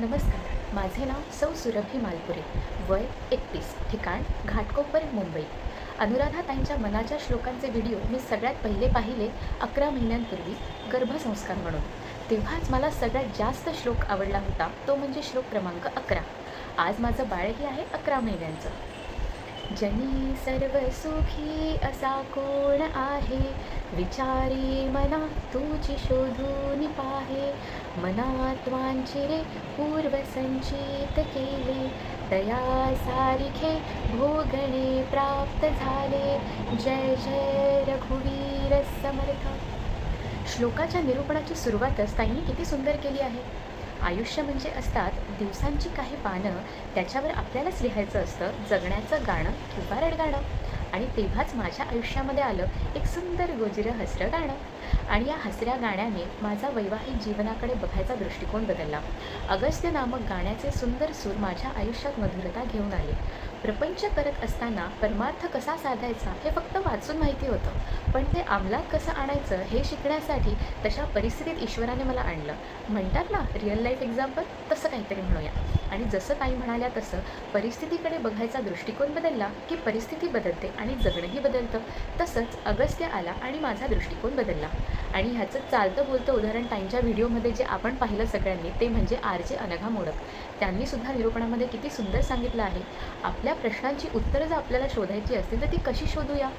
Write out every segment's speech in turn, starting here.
नमस्कार माझे नाव सौ सुरभी मालपुरे वय एकतीस ठिकाण घाटकोपर मुंबई. अनुराधाताईंच्या मनाच्या श्लोकांचे व्हिडिओ मी सगळ्यात पहिले पाहिले अकरा महिन्यांपूर्वी गर्भसंस्कार म्हणून. तेव्हाच मला सगळ्यात जास्त श्लोक आवडला होता तो म्हणजे श्लोक क्रमांक अकरा. आज माझं बाळही आहे अकरा महिन्यांचं. जनी सर्व सुखी असा कोण आहे? विचारी मना तुझी शोधून पाहे. मनात वांचिरे पूर्वसंचित केले. दया सारिखे भोगणे प्राप्त झाले. जय जय रघुवीर समर्थ. श्लोकाच्या निरूपणाची सुरुवातच ताईंनी किती सुंदर केली आहे. आयुष्य म्हणजे असतात दिवसांची काही पानं त्याच्यावर आपल्यालाच लिहायचं असतं जगण्याचं गाणं किंवा रडगाणं. आणि तेव्हाच माझ्या आयुष्यामध्ये आलं एक सुंदर गोजिरं हसरं गाणं. आणि या हसऱ्या गाण्याने माझा वैवाहिक जीवनाकडे बघायचा दृष्टिकोन बदलला. अगस्त्य नामक गाण्याचे सुंदर सूर माझ्या आयुष्यात मधुरता घेऊन आले. प्रपंच करत असताना परमार्थ कसा साधायचा हे फक्त वाचून माहिती होतं. पण ते अंमलात कसं आणायचं हे शिकण्यासाठी तशा परिस्थितीत ईश्वराने मला आणलं. म्हणतात ना रिअल लाईफ एक्झाम्पल तसं काहीतरी म्हणूया. आणि जसं काही म्हणाल्या तसं परिस्थितीकडे बघायचा दृष्टिकोन बदलला की परिस्थिती बदलते आणि जगणंही बदलतं. तसंच अगस्त्य आला आणि माझा दृष्टिकोन बदलला. आणि ह्याचं चालतं बोलतं उदाहरण त्यांच्या व्हिडिओमध्ये जे आपण पाहिलं सगळ्यांनी ते म्हणजे आर जे अनघा मोडक. त्यांनी सुद्धा निरूपणामध्ये किती सुंदर सांगितलं आहे. आपल्या प्रश्नांची उत्तरं जर आपल्याला शोधायची असतील तर ती कशी शोधूया?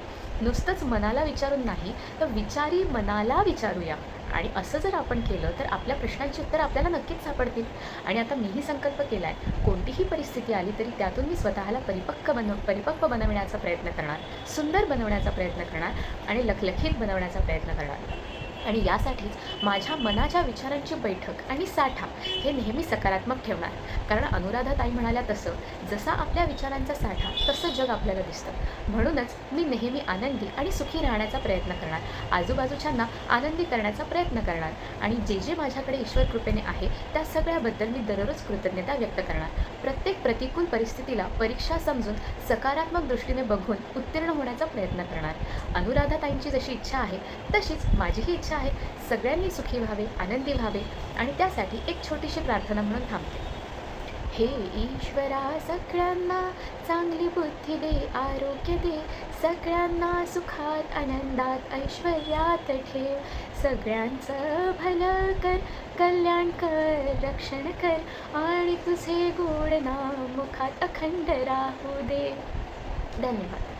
नुसतंच मनाला विचारून नाही तर विचारी मनाला विचारूया. आणि असं जर आपण केलं तर आपल्या प्रश्नांची उत्तरं आपल्याला नक्कीच सापडतील. आणि आता मीही संकल्प केला आहे कोणतीही परिस्थिती आली तरी त्यातून मी स्वतःला परिपक्व बनव परिपक्व बनवण्याचा प्रयत्न करणार सुंदर बनवण्याचा प्रयत्न करणार आणि लखलखीत बनवण्याचा प्रयत्न करणार. आणि यासाठीच माझ्या मनाच्या विचारांची बैठक आणि साठा हे नेहमी सकारात्मक ठेवणार. कारण अनुराधाताई म्हणाल्या तसं जसा आपल्या विचारांचा साठा तसं जग आपल्याला दिसतं. म्हणूनच मी नेहमी आनंदी आणि सुखी राहण्याचा प्रयत्न करणार. आजूबाजूच्यांना आनंदी करण्याचा प्रयत्न करणार. आणि जे जे माझ्याकडे ईश्वर कृपेने आहे त्या सगळ्याबद्दल मी दररोज कृतज्ञता व्यक्त करणार. प्रत्येक प्रतिकूल परिस्थितीला परीक्षा समजून सकारात्मक दृष्टीने बघून उत्तीर्ण होण्याचा प्रयत्न करणार. अनुराधाताईंची जशी इच्छा आहे तशीच माझीही इच्छा आहे. सगळ्यांनी सुखी व्हावे आनंदी व्हावे आणि त्यासाठी एक छोटीशी प्रार्थना म्हणून थांबते. हे ईश्वरा सगळ्यांना चांगली बुद्धी दे आरोग्य दे. सगळ्यांना सुखात आनंदात ऐश्वर्यात ठेव. सगळ्यांचं भलं कर कल्याण कर रक्षण कर आणि तुझे गोड नाम मुखात अखंड राहू दे. धन्यवाद.